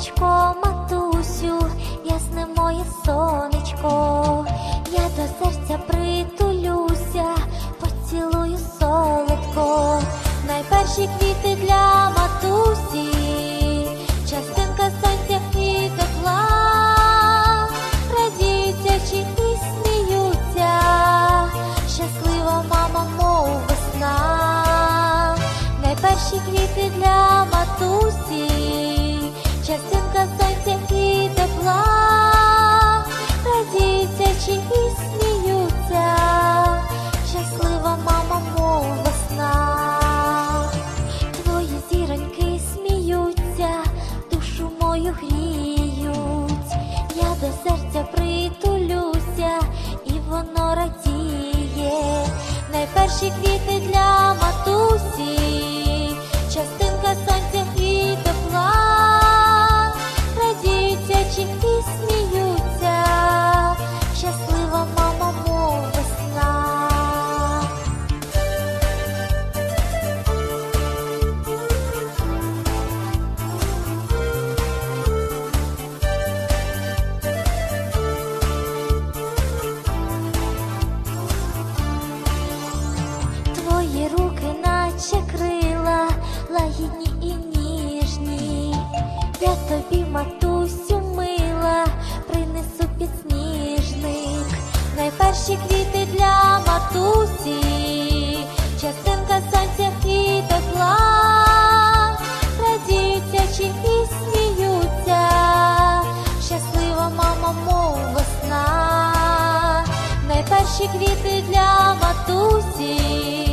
мамочко, матусю, ясне моє сонечко, я до серця притулюся, поцілую солодко, найперші квіти для матусі, частинка сонця і тепла, радіються чи щаслива мама, мов весна, найперші квіти для і тепла, радіються чи і щаслива мама, мов весна. Твої зіроньки сміються, душу мою гріють, я до серця притулюся, і воно радіє, найперші квіти для матусі, лагідні і ніжні. Я тобі, матусю, мила, принесу підсніжник. Найперші квіти для матусі, частинка сонця і тепла, радіються чи і сміються, щаслива мама, мов весна, найперші квіти для матусі,